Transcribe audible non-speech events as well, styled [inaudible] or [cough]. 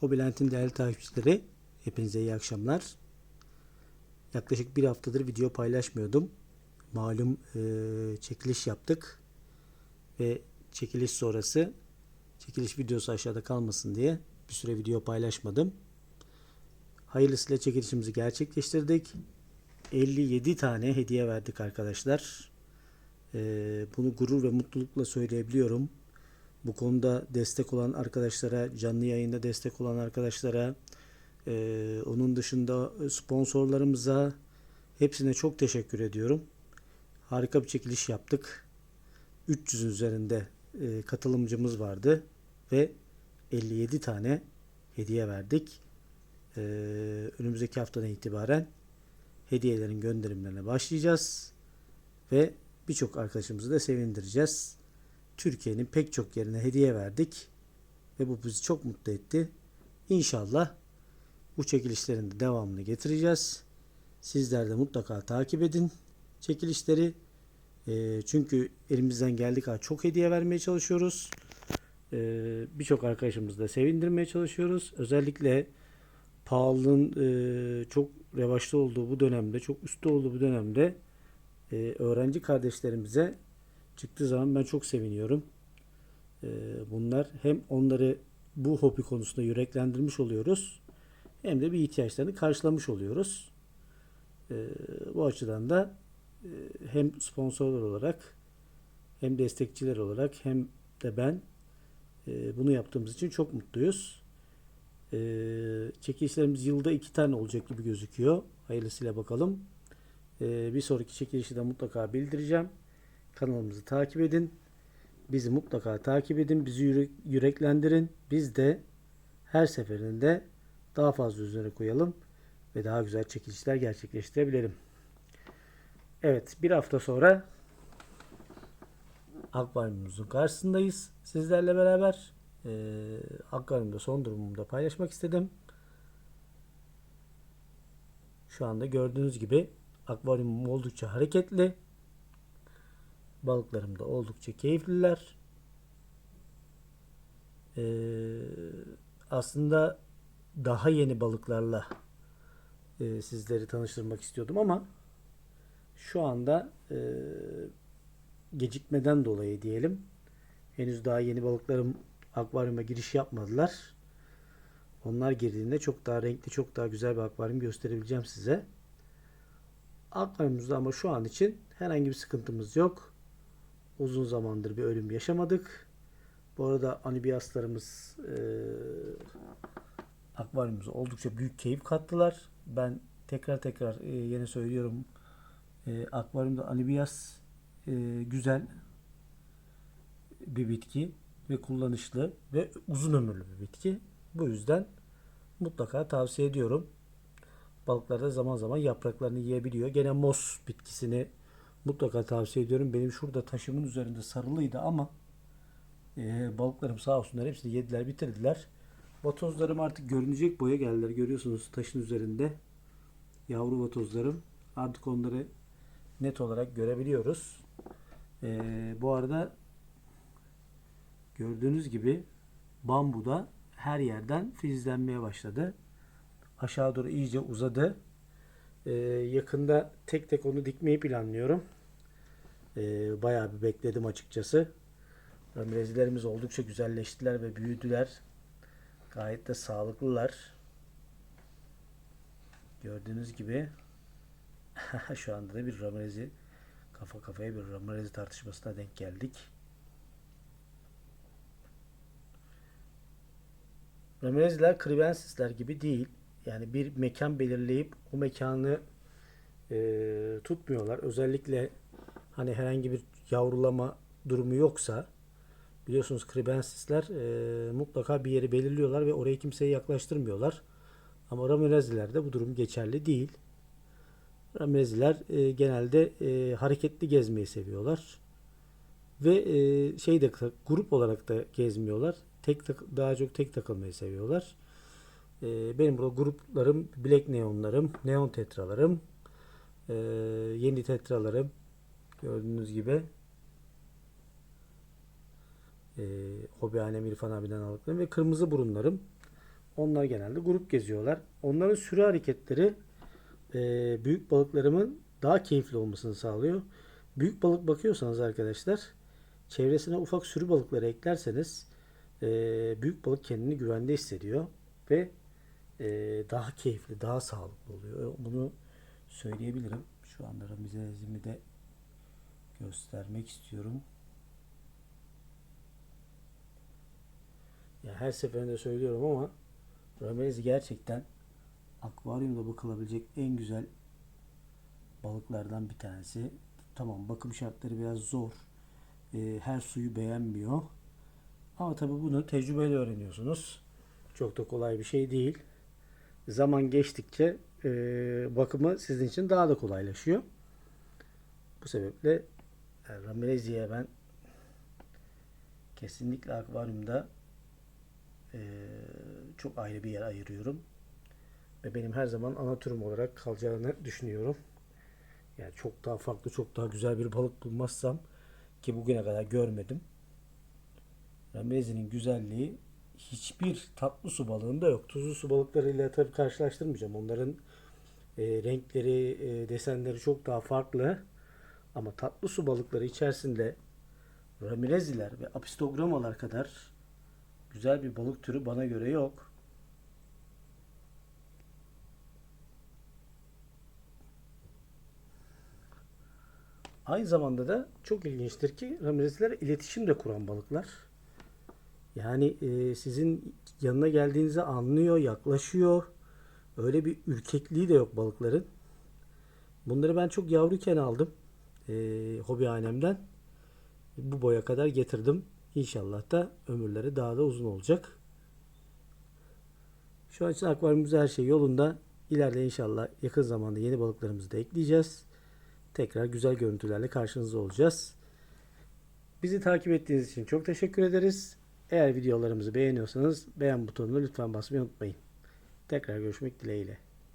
Hobilent'in değerli takipçileri hepinize iyi akşamlar. Yaklaşık bir haftadır video paylaşmıyordum. Malum e, çekiliş yaptık ve çekiliş sonrası çekiliş videosu aşağıda kalmasın diye bir süre video paylaşmadım. Hayırlısıyla çekilişimizi gerçekleştirdik. 57 tane hediye verdik arkadaşlar. E, bunu gurur ve mutlulukla söyleyebiliyorum. Bu konuda destek olan arkadaşlara, canlı yayında destek olan arkadaşlara, e, onun dışında sponsorlarımıza hepsine çok teşekkür ediyorum. Harika bir çekiliş yaptık. 300 üzerinde e, katılımcımız vardı ve 57 tane hediye verdik. E, önümüzdeki haftadan itibaren hediyelerin gönderimlerine başlayacağız ve birçok arkadaşımızı da sevindireceğiz. Türkiye'nin pek çok yerine hediye verdik ve bu bizi çok mutlu etti. İnşallah bu çekilişlerin de devamını getireceğiz. Sizler de mutlaka takip edin çekilişleri. E, çünkü elimizden geldiği kadar çok hediye vermeye çalışıyoruz. E, Birçok arkadaşımızı da sevindirmeye çalışıyoruz. Özellikle pahalılığın e, çok revaçta olduğu bu dönemde, çok üstte olduğu bu dönemde e, öğrenci kardeşlerimize çıktığı zaman ben çok seviniyorum. E, bunlar hem onları bu hobi konusunda yüreklendirmiş oluyoruz hem de bir ihtiyaçlarını karşılamış oluyoruz. E, bu açıdan da e, hem sponsorlar olarak hem destekçiler olarak hem de ben e, bunu yaptığımız için çok mutluyuz. E, çekilişlerimiz yılda iki tane olacak gibi gözüküyor. Hayırlısıyla bakalım. Bir sonraki çekilişi de mutlaka bildireceğim. Kanalımızı takip edin. Bizi mutlaka takip edin. Bizi yürek- yüreklendirin. Biz de her seferinde daha fazla üzerine koyalım ve daha güzel çekilişler gerçekleştirebilelim. Evet, bir hafta sonra akvaryumumuzun karşısındayız. Sizlerle beraber e, akvaryumda son durumumu da paylaşmak istedim. Şu anda gördüğünüz gibi akvaryumum oldukça hareketli. Balıklarım da oldukça keyifliler. Ee, aslında daha yeni balıklarla e, sizleri tanıştırmak istiyordum ama şu anda e, gecikmeden dolayı diyelim henüz daha yeni balıklarım akvaryuma giriş yapmadılar. Onlar girdiğinde çok daha renkli, çok daha güzel bir akvaryum gösterebileceğim size. Akvaryumumuzda ama şu an için herhangi bir sıkıntımız yok. Uzun zamandır bir ölüm yaşamadık. Bu arada anibiyaslarımız e, akvaryumumuza oldukça büyük keyif kattılar. Ben tekrar tekrar e, yine söylüyorum. E, akvaryumda anibiyas e, güzel bir bitki ve kullanışlı ve uzun ömürlü bir bitki. Bu yüzden mutlaka tavsiye ediyorum. Balıklar da zaman zaman yapraklarını yiyebiliyor. Gene mos bitkisini mutlaka tavsiye ediyorum. Benim şurada taşımın üzerinde sarılıydı ama e, balıklarım sağ olsunlar hepsini yediler bitirdiler. Vatozlarım artık görünecek boya geldiler. Görüyorsunuz taşın üzerinde. Yavru vatozlarım. Artık onları net olarak görebiliyoruz. E, bu arada gördüğünüz gibi bambu da her yerden filizlenmeye başladı. Aşağı doğru iyice uzadı. E, yakında tek tek onu dikmeyi planlıyorum. E, bayağı bir bekledim açıkçası. Ramirezlerimiz oldukça güzelleştiler ve büyüdüler. Gayet de sağlıklılar. Gördüğünüz gibi [laughs] şu anda da bir Ramirez'i kafa kafaya bir Ramirez tartışmasına denk geldik. Ramirezler Kribensisler gibi değil. Yani bir mekan belirleyip o mekanı e, tutmuyorlar. Özellikle hani herhangi bir yavrulama durumu yoksa biliyorsunuz Kribensisler e, mutlaka bir yeri belirliyorlar ve oraya kimseyi yaklaştırmıyorlar. Ama Ramirezlilerde bu durum geçerli değil. Ramirezliler e, genelde e, hareketli gezmeyi seviyorlar. Ve e, şey de grup olarak da gezmiyorlar. Tek daha çok tek takılmayı seviyorlar. E, benim burada gruplarım Black Neon'larım, Neon Tetralarım, e, yeni tetralarım gördüğünüz gibi e, Hobihanem İrfan abiden aldıklarım ve kırmızı burunlarım. Onlar genelde grup geziyorlar. Onların sürü hareketleri e, büyük balıklarımın daha keyifli olmasını sağlıyor. Büyük balık bakıyorsanız arkadaşlar çevresine ufak sürü balıkları eklerseniz e, büyük balık kendini güvende hissediyor ve e, daha keyifli, daha sağlıklı oluyor. Bunu söyleyebilirim. Şu anda Ramizezimi de göstermek istiyorum. Ya her seferinde söylüyorum ama Ramirez gerçekten akvaryumda bakılabilecek en güzel balıklardan bir tanesi. Tamam bakım şartları biraz zor. Ee, her suyu beğenmiyor. Ama tabii bunu tecrübeyle öğreniyorsunuz. Çok da kolay bir şey değil. Zaman geçtikçe e, bakımı sizin için daha da kolaylaşıyor. Bu sebeple yani Ramirezi'ye ben kesinlikle akvaryumda e, çok ayrı bir yer ayırıyorum. Ve benim her zaman ana türüm olarak kalacağını düşünüyorum. Yani çok daha farklı, çok daha güzel bir balık bulmazsam ki bugüne kadar görmedim. Ramirezi'nin güzelliği hiçbir tatlı su balığında yok. Tuzlu su balıklarıyla tabii karşılaştırmayacağım. Onların e, renkleri, e, desenleri çok daha farklı. Ama tatlı su balıkları içerisinde Ramireziler ve apistogramalar kadar güzel bir balık türü bana göre yok. Aynı zamanda da çok ilginçtir ki Ramireziler iletişim de kuran balıklar. Yani e, sizin yanına geldiğinizi anlıyor, yaklaşıyor. Öyle bir ürkekliği de yok balıkların. Bunları ben çok yavruyken aldım. E, hobihanemden. Bu boya kadar getirdim. İnşallah da ömürleri daha da uzun olacak. Şu an için akvaryumumuzda her şey yolunda. İleride inşallah yakın zamanda yeni balıklarımızı da ekleyeceğiz. Tekrar güzel görüntülerle karşınızda olacağız. Bizi takip ettiğiniz için çok teşekkür ederiz. Eğer videolarımızı beğeniyorsanız beğen butonuna lütfen basmayı unutmayın. Tekrar görüşmek dileğiyle.